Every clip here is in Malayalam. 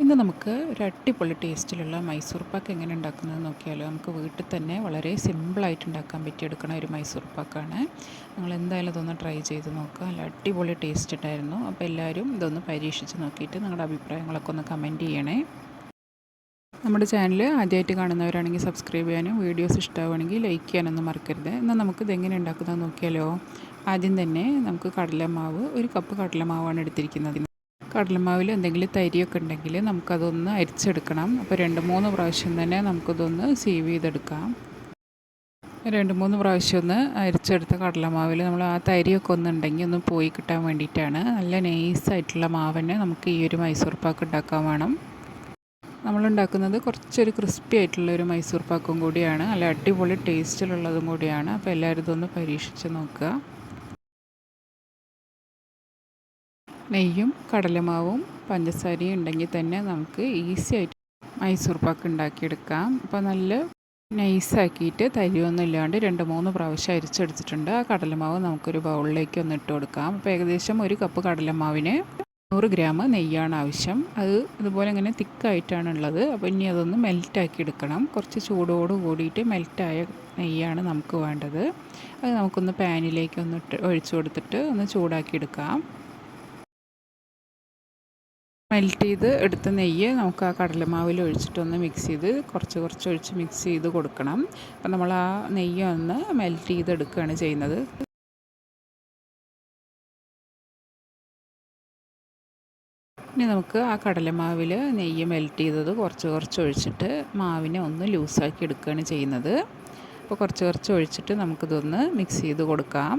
ഇന്ന് നമുക്ക് ഒരു അടിപൊളി ടേസ്റ്റിലുള്ള മൈസൂർ പാക്ക് എങ്ങനെ ഉണ്ടാക്കുന്നത് നോക്കിയാലോ. നമുക്ക് വീട്ടിൽ തന്നെ വളരെ സിമ്പിളായിട്ട് ഉണ്ടാക്കാൻ പറ്റിയെടുക്കണ ഒരു മൈസൂർ പാക്കാണ്. നിങ്ങൾ എന്തായാലും ഇതൊന്ന് ട്രൈ ചെയ്ത് നോക്കുക. നല്ല അടിപൊളി ടേസ്റ്റ് ഉണ്ടായിരുന്നു. അപ്പോൾ എല്ലാവരും ഇതൊന്ന് പരീക്ഷിച്ച് നോക്കിയിട്ട് നിങ്ങളുടെ അഭിപ്രായങ്ങളൊക്കെ ഒന്ന് കമന്റ് ചെയ്യണേ. നമ്മുടെ ചാനൽ ആദ്യമായിട്ട് കാണുന്നവരാണെങ്കിൽ സബ്സ്ക്രൈബ് ചെയ്യാനും വീഡിയോസ് ഇഷ്ടമാവുകയാണെങ്കിൽ ലൈക്ക് ചെയ്യാനൊന്നും മറക്കരുത്. എന്നാൽ നമുക്ക് ഇതെങ്ങനെ ഉണ്ടാക്കുന്നത് നോക്കിയാലോ. ആദ്യം തന്നെ നമുക്ക് കടലമാവ് ഒരു കപ്പ് കടലമാവാണ് എടുത്തിരിക്കുന്നത്. കടലമാവിൽ എന്തെങ്കിലും തരിയൊക്കെ ഉണ്ടെങ്കിൽ നമുക്കതൊന്ന് അരിച്ചെടുക്കണം. അപ്പോൾ രണ്ട് മൂന്ന് പ്രാവശ്യം തന്നെ നമുക്കതൊന്ന് സീവ് ചെയ്തെടുക്കാം. രണ്ട് മൂന്ന് പ്രാവശ്യം ഒന്ന് അരിച്ചെടുത്ത കടലമാവിൽ നമ്മൾ ആ തരിയൊക്കെ ഒന്ന് ഉണ്ടെങ്കിൽ ഒന്ന് പോയി കിട്ടാൻ വേണ്ടിയിട്ടാണ്. നല്ല നൈസായിട്ടുള്ള മാവിനെ നമുക്ക് ഈ ഒരു മൈസൂർ പാക്ക് ഉണ്ടാക്കാൻ വേണം. നമ്മളുണ്ടാക്കുന്നത് കുറച്ചൊരു ക്രിസ്പി ആയിട്ടുള്ള ഒരു മൈസൂർ പാക്കും കൂടിയാണ്. നല്ല അടിപൊളി ടേസ്റ്റിലുള്ളതും കൂടിയാണ്. അപ്പോൾ എല്ലാവരും ഇതൊന്ന് പരീക്ഷിച്ച് നോക്കുക. നെയ്യും കടലമാവും പഞ്ചസാരയും ഉണ്ടെങ്കിൽ തന്നെ നമുക്ക് ഈസി ആയിട്ട് മൈസൂർ പാക്ക് ഉണ്ടാക്കിയെടുക്കാം. അപ്പോൾ നല്ല നൈസാക്കിയിട്ട് തരിയൊന്നും ഇല്ലാണ്ട് രണ്ട് മൂന്ന് പ്രാവശ്യം അരിച്ചെടുത്തിട്ടുണ്ട്. ആ കടലമാവ് നമുക്കൊരു ബൗളിലേക്ക് ഒന്ന് ഇട്ട് കൊടുക്കാം. അപ്പോൾ ഏകദേശം ഒരു കപ്പ് കടലമാവിന് നൂറ് ഗ്രാം നെയ്യാണ് ആവശ്യം. അത് ഇതുപോലെ ഇങ്ങനെ തിക്കായിട്ടാണ് ഉള്ളത്. അപ്പോൾ ഇനി അതൊന്ന് മെൽറ്റാക്കി എടുക്കണം. കുറച്ച് ചൂടോട് കൂടിയിട്ട് മെൽറ്റായ നെയ്യാണ് നമുക്ക് വേണ്ടത്. അത് നമുക്കൊന്ന് പാനിലേക്ക് ഒന്ന് ഇട്ട് ഒഴിച്ചു കൊടുത്തിട്ട് ഒന്ന് ചൂടാക്കി എടുക്കാം. മെൽറ്റ് ചെയ്ത് എടുത്ത നെയ്യ് നമുക്ക് ആ കടലമാവിൽ ഒഴിച്ചിട്ടൊന്ന് മിക്സ് ചെയ്ത് കുറച്ച് കുറച്ച് ഒഴിച്ച് മിക്സ് ചെയ്ത് കൊടുക്കണം. അപ്പം നമ്മൾ ആ നെയ്യ് ഒന്ന് മെൽറ്റ് ചെയ്തെടുക്കുകയാണ് ചെയ്യുന്നത്. ഇനി നമുക്ക് ആ കടലമാവിൽ നെയ്യ് മെൽറ്റ് ചെയ്തത് കുറച്ച് കുറച്ച് ഒഴിച്ചിട്ട് മാവിനെ ഒന്ന് ലൂസാക്കി എടുക്കുകയാണ് ചെയ്യുന്നത്. അപ്പോൾ കുറച്ച് കുറച്ച് ഒഴിച്ചിട്ട് നമുക്കിതൊന്ന് മിക്സ് ചെയ്ത് കൊടുക്കാം.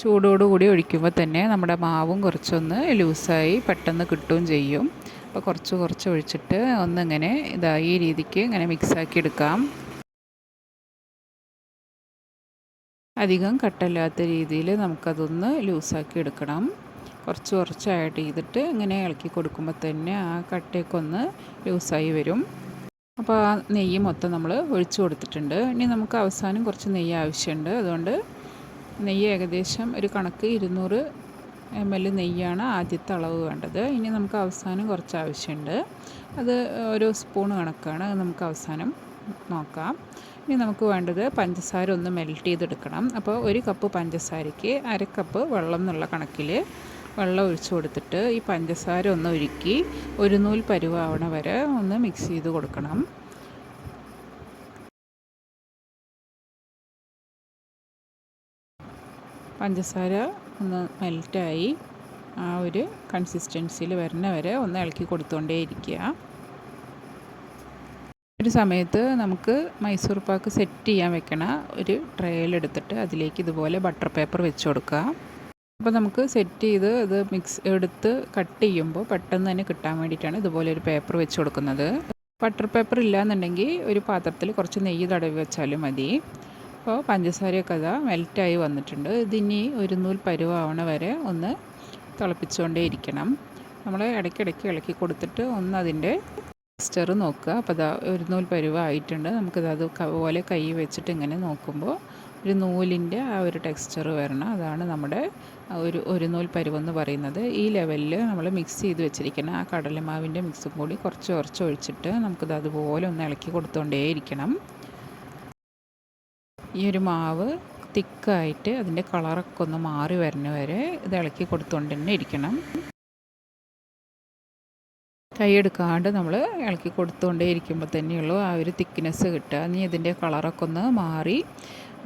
ചൂടോടുകൂടി ഒഴിക്കുമ്പോൾ തന്നെ നമ്മുടെ മാവും കുറച്ചൊന്ന് ലൂസായി പെട്ടെന്ന് കിട്ടുകയും ചെയ്യും. അപ്പോൾ കുറച്ച് കുറച്ച് ഒഴിച്ചിട്ട് ഒന്നിങ്ങനെ ഇതാ ഈ രീതിക്ക് ഇങ്ങനെ മിക്സാക്കി എടുക്കാം. അധികം കട്ടല്ലാത്ത രീതിയിൽ നമുക്കതൊന്ന് ലൂസാക്കി എടുക്കണം. കുറച്ച് കുറച്ച് ആഡ് ചെയ്തിട്ട് ഇങ്ങനെ ഇളക്കി കൊടുക്കുമ്പോൾ തന്നെ ആ കട്ടയൊക്കെ ഒന്ന് ലൂസായി വരും. അപ്പോൾ ആ നെയ്യ് മൊത്തം നമ്മൾ ഒഴിച്ചു കൊടുത്തിട്ടുണ്ട്. ഇനി നമുക്ക് അവസാനം കുറച്ച് നെയ്യ് ആവശ്യമുണ്ട്. അതുകൊണ്ട് നെയ്യ് ഏകദേശം ഒരു കണക്ക് ഇരുന്നൂറ് എം എൽ നെയ്യാണ് ആദ്യത്തെ അളവ് വേണ്ടത്. ഇനി നമുക്ക് അവസാനം കുറച്ച് ആവശ്യമുണ്ട്. അത് ഒരു സ്പൂൺ കണക്കാണ്. നമുക്ക് അവസാനം നോക്കാം. ഇനി നമുക്ക് വേണ്ടത് പഞ്ചസാര ഒന്ന് മെൽറ്റ് ചെയ്തെടുക്കണം. അപ്പോൾ ഒരു കപ്പ് പഞ്ചസാരയ്ക്ക് അര കപ്പ് വെള്ളം എന്നുള്ള കണക്കിൽ വെള്ളം ഒഴിച്ചു കൊടുത്തിട്ട് ഈ പഞ്ചസാര ഒന്ന് ഒരുക്കി ഒരു നൂൽ പരുവാവണ വരെ ഒന്ന് മിക്സ് ചെയ്ത് കൊടുക്കണം. പഞ്ചസാര ഒന്ന് മെൽറ്റായി ആ ഒരു കൺസിസ്റ്റൻസിയിൽ വരുന്ന വരെ ഒന്ന് ഇളക്കി കൊടുത്തുകൊണ്ടേ ഇരിക്കുക ഒരു സമയത്ത് നമുക്ക് മൈസൂർ പാക്ക് സെറ്റ് ചെയ്യാൻ വെക്കണ ഒരു ട്രേയിലെടുത്തിട്ട് അതിലേക്ക് ഇതുപോലെ ബട്ടർ പേപ്പർ വെച്ച് കൊടുക്കുക അപ്പോൾ നമുക്ക് സെറ്റ് ചെയ്ത് ഇത് മിക്സ് എടുത്ത് കട്ട് ചെയ്യുമ്പോൾ പെട്ടെന്ന് തന്നെ കിട്ടാൻ വേണ്ടിയിട്ടാണ് ഇതുപോലെ ഒരു പേപ്പർ വെച്ച് കൊടുക്കുന്നത്. ബട്ടർ പേപ്പർ ഇല്ല എന്നുണ്ടെങ്കിൽ ഒരു പാത്രത്തിൽ കുറച്ച് നെയ്യ് തടവി വെച്ചാലും മതി. അപ്പോൾ പഞ്ചസാരയൊക്കെ അതാ മെൽറ്റായി വന്നിട്ടുണ്ട്. ഇതിനി ഒരു നൂൽ പരുവാവണ വരെ ഒന്ന് തിളപ്പിച്ചുകൊണ്ടേ ഇരിക്കണം. നമ്മൾ ഇടയ്ക്കിടയ്ക്ക് ഇളക്കി കൊടുത്തിട്ട് ഒന്ന് അതിന്റെ ടെക്സ്ചർ നോക്കുക. അപ്പോൾ അതാ ഒരു നൂൽ പരുവായിട്ടുണ്ട്. നമുക്കിത് അത് പോലെ കൈ വെച്ചിട്ട് ഇങ്ങനെ നോക്കുമ്പോൾ ഒരു നൂലിന്റെ ആ ഒരു ടെക്സ്ചർ വരണം. അതാണ് നമ്മുടെ ഒരു ഒരു നൂൽ പരുവെന്ന് പറയുന്നത്. ഈ ലെവലിൽ നമ്മൾ മിക്സ് ചെയ്ത് വെച്ചിരിക്കണം ആ കടലമാവിന്റെ മിക്സും കൂടി കുറച്ച് കുറച്ച് ഒഴിച്ചിട്ട് നമുക്കിത് അതുപോലെ ഒന്ന് ഇളക്കി കൊടുത്തുകൊണ്ടേ ഇരിക്കണം. ഈ ഒരു മാവ് തിക്കായിട്ട് അതിന്റെ കളറൊക്കെ ഒന്ന് മാറി വരുന്ന വരെ ഇത് ഇളക്കി കൊടുത്തുകൊണ്ട് തന്നെ ഇരിക്കണം. കൈ എടുക്കാണ്ട് നമ്മൾ ഇളക്കി കൊടുത്തുകൊണ്ടേ ഇരിക്കുമ്പോൾ തന്നെയുള്ളൂ ആ ഒരു തിക്നെസ് കിട്ടുക. ഇനി ഇതിന്റെ കളറൊക്കെ ഒന്ന് മാറി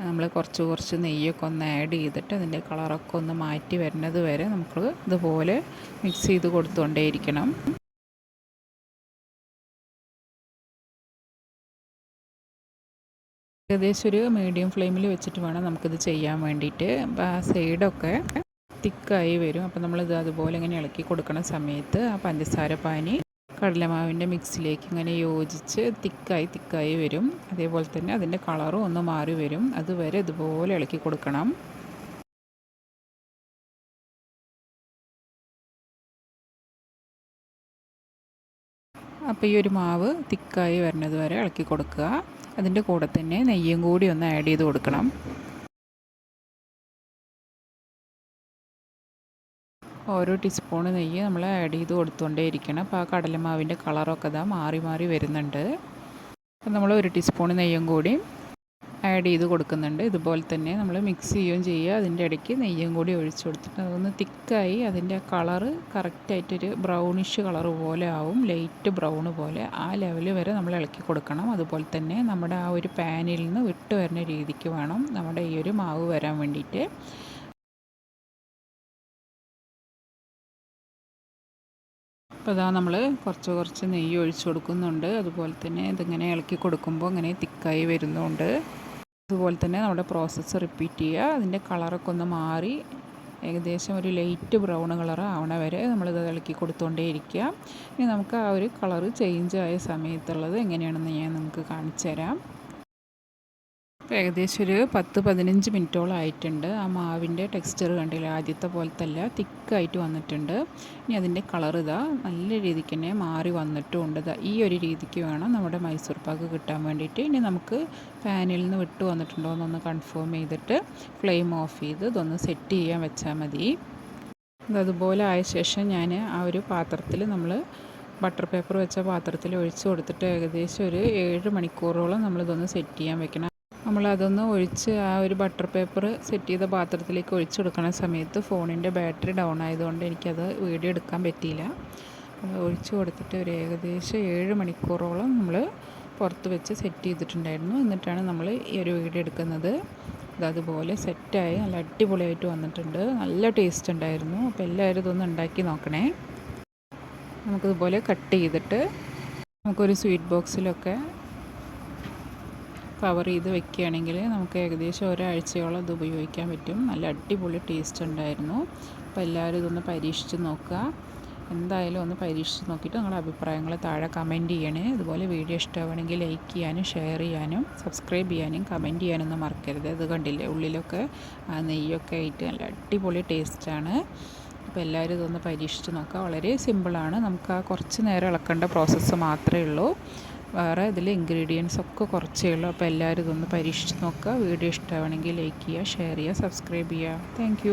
നമ്മൾ കുറച്ച് കുറച്ച് നെയ്യൊക്കെ ഒന്ന് ആഡ് ചെയ്തിട്ട് അതിന്റെ കളറൊക്കെ ഒന്ന് മാറ്റി വരുന്നത് വരെ നമുക്ക് ഇതുപോലെ മിക്സ് ചെയ്ത് കൊടുത്തുകൊണ്ടേ ഇരിക്കണം. ഏകദേശം ഒരു മീഡിയം ഫ്ലെയിമിൽ വെച്ചിട്ട് വേണം നമുക്കിത് ചെയ്യാൻ വേണ്ടിയിട്ട്. അപ്പോൾ ആ സൈഡൊക്കെ തിക്കായി വരും. അപ്പോൾ നമ്മളിത് അതുപോലെ ഇങ്ങനെ ഇളക്കി കൊടുക്കുന്ന സമയത്ത് ആ പഞ്ചസാര പാനി കടലമാവിന്റെ മിക്സിലേക്ക് ഇങ്ങനെ യോജിച്ച് തിക്കായി തിക്കായി വരും. അതേപോലെ തന്നെ അതിന്റെ കളറും ഒന്ന് മാറി വരും. അതുവരെ ഇതുപോലെ ഇളക്കി കൊടുക്കണം. അപ്പോൾ ഈ ഒരു മാവ് തിക്കായി വരുന്നത് വരെ ഇളക്കി കൊടുക്കുക. അതിന്റെ കൂടെ തന്നെ നെയ്യും കൂടി ഒന്ന് ആഡ് ചെയ്ത് കൊടുക്കണം. ഓരോ ടീസ്പൂൺ നെയ്യ് നമ്മൾ ആഡ് ചെയ്ത് കൊടുത്തുകൊണ്ടേയിരിക്കണം. അപ്പോൾ ആ കടലമാവിന്റെ കളറൊക്കെ ഇതാ മാറി മാറി വരുന്നുണ്ട്. അപ്പോൾ നമ്മൾ ഒരു ടീസ്പൂൺ നെയ്യും കൂടി ആഡ് ചെയ്ത് കൊടുക്കുന്നുണ്ട്. ഇതുപോലെ തന്നെ നമ്മൾ മിക്സ് ചെയ്യുകയും ചെയ്യുക. അതിന്റെ ഇടയ്ക്ക് നെയ്യും കൂടി ഒഴിച്ചു കൊടുത്തിട്ട് അതൊന്ന് തിക്കായി അതിന്റെ കളറ് കറക്റ്റായിട്ടൊരു ബ്രൗണിഷ് കളർ പോലെ ആവും. ലൈറ്റ് ബ്രൗൺ പോലെ. ആ ലെവൽ വരെ നമ്മൾ ഇളക്കി കൊടുക്കണം. അതുപോലെ തന്നെ നമ്മുടെ ആ ഒരു പാനിൽ നിന്ന് വിട്ടു വരുന്ന രീതിക്ക് വേണം നമ്മുടെ ഈ ഒരു മാവ് വരാൻ വേണ്ടിയിട്ട്. അപ്പോൾ അതാ നമ്മൾ കുറച്ച് കുറച്ച് നെയ്യ് ഒഴിച്ചു കൊടുക്കുന്നുണ്ട്. അതുപോലെ തന്നെ ഇതിങ്ങനെ ഇളക്കി കൊടുക്കുമ്പോൾ ഇങ്ങനെ തിക്കായി വരുന്നുണ്ട്. അതുപോലെ തന്നെ നമ്മുടെ പ്രോസസ്സ് റിപ്പീറ്റ് ചെയ്യുക. അതിന്റെ കളറൊക്കെ ഒന്ന് മാറി. ഏകദേശം ഒരു ലൈറ്റ് ബ്രൗൺ കളർ ആവണ വരെ നമ്മളിത് ഇളക്കി കൊടുത്തുകൊണ്ടേ ഇരിക്കുക. ഇനി നമുക്ക് ആ ഒരു കളർ ചേഞ്ച് ആയ സമയത്തുള്ളത് എങ്ങനെയാണെന്ന് ഞാൻ നിങ്ങൾക്ക് കാണിച്ചു തരാം ഇപ്പോൾ ഏകദേശം ഒരു പത്ത് പതിനഞ്ച് മിനിറ്റോളം ആയിട്ടുണ്ട്. ആ മാവിന്റെ ടെക്സ്ചർ കണ്ടില്ല? ആദ്യത്തെ പോലത്തെ അല്ല തിക്കായിട്ട് വന്നിട്ടുണ്ട്. ഇനി അതിന്റെ കളർ ഇതാ. നല്ല രീതിക്ക് തന്നെ മാറി വന്നിട്ടുമുണ്ട് ഇതാ ഈ ഒരു രീതിക്ക് വേണം നമ്മുടെ മൈസൂർ പാക്ക് കിട്ടാൻ വേണ്ടിയിട്ട്. ഇനി നമുക്ക് പാനിൽ നിന്ന് വിട്ട് വന്നിട്ടുണ്ടോ എന്നൊന്ന് കൺഫേം ചെയ്തിട്ട് ഫ്ലെയിം ഓഫ് ചെയ്ത് ഇതൊന്ന് സെറ്റ് ചെയ്യാൻ വെച്ചാൽ മതി. അതുപോലെ ആയ ശേഷം ഞാൻ ആ ഒരു പാത്രത്തിൽ നമ്മൾ ബട്ടർ പേപ്പർ വെച്ച പാത്രത്തിൽ ഒഴിച്ച് കൊടുത്തിട്ട് ഏകദേശം ഒരു ഏഴ് മണിക്കൂറോളം നമ്മളിതൊന്ന് സെറ്റ് ചെയ്യാൻ വെക്കണം. നമ്മളതൊന്ന് ഒഴിച്ച് ആ ഒരു ബട്ടർ പേപ്പർ സെറ്റ് ചെയ്ത പാത്രത്തിലേക്ക് ഒഴിച്ച് കൊടുക്കുന്ന സമയത്ത് ഫോണിന്റെ ബാറ്ററി ഡൗൺ ആയതുകൊണ്ട് എനിക്കത് വീഡിയോ എടുക്കാൻ പറ്റിയില്ല. ഒഴിച്ചു കൊടുത്തിട്ട് ഒരു ഏകദേശം ഏഴ് മണിക്കൂറോളം നമ്മൾ പുറത്ത് വെച്ച് സെറ്റ് ചെയ്തിട്ടുണ്ടായിരുന്നു. എന്നിട്ടാണ് നമ്മൾ ഈ ഒരു വീഡിയോ എടുക്കുന്നത്. അതുപോലെ സെറ്റായി നല്ല അടിപൊളിയായിട്ട് വന്നിട്ടുണ്ട്. നല്ല ടേസ്റ്റ് ഉണ്ടായിരുന്നു. അപ്പോൾ എല്ലാവരും ഇതൊന്ന് ഉണ്ടാക്കി നോക്കണേ. നമുക്കിതുപോലെ കട്ട് ചെയ്തിട്ട് നമുക്കൊരു സ്വീറ്റ് ബോക്സിലൊക്കെ കവർ ചെയ്ത് വെക്കുകയാണെങ്കിൽ നമുക്ക് ഏകദേശം ഒരാഴ്ചയോളം ഇത് ഉപയോഗിക്കാൻ പറ്റും. നല്ല അടിപൊളി ടേസ്റ്റ് ഉണ്ടായിരുന്നു. അപ്പോൾ എല്ലാവരും ഇതൊന്ന് പരീക്ഷിച്ച് നോക്കുക. എന്തായാലും ഒന്ന് പരീക്ഷിച്ച് നോക്കിയിട്ട് നിങ്ങളുടെ അഭിപ്രായങ്ങൾ താഴെ കമന്റ് ചെയ്യണേ. അതുപോലെ വീഡിയോ ഇഷ്ടമാണെങ്കിൽ ലൈക്ക് ചെയ്യാനും ഷെയർ ചെയ്യാനും സബ്സ്ക്രൈബ് ചെയ്യാനും കമന്റ് ചെയ്യാനൊന്നും മറക്കരുത്. ഇത് കണ്ടില്ലേ? ഉള്ളിലൊക്കെ ആ നെയ്യൊക്കെ ആയിട്ട് നല്ല അടിപൊളി ടേസ്റ്റാണ് അപ്പോൾ എല്ലാവരും ഇതൊന്ന് പരീക്ഷിച്ച് നോക്കുക. വളരെ സിമ്പിളാണ് നമുക്ക് ആ കുറച്ച് നേരം ഇളക്കേണ്ട പ്രോസസ്സ് മാത്രമേ ഉള്ളൂ. വേറെ ഇതിൽ ഇൻഗ്രീഡിയൻസ് ഒക്കെ കുറച്ചേ ഉള്ളൂ. അപ്പോൾ എല്ലാവരും ഇതൊന്ന് പരീക്ഷിച്ച് നോക്കുക. വീഡിയോ ഇഷ്ടമാണെങ്കിൽ ലൈക്ക് ചെയ്യുക ഷെയർ ചെയ്യുക സബ്സ്ക്രൈബ് ചെയ്യുക. താങ്ക്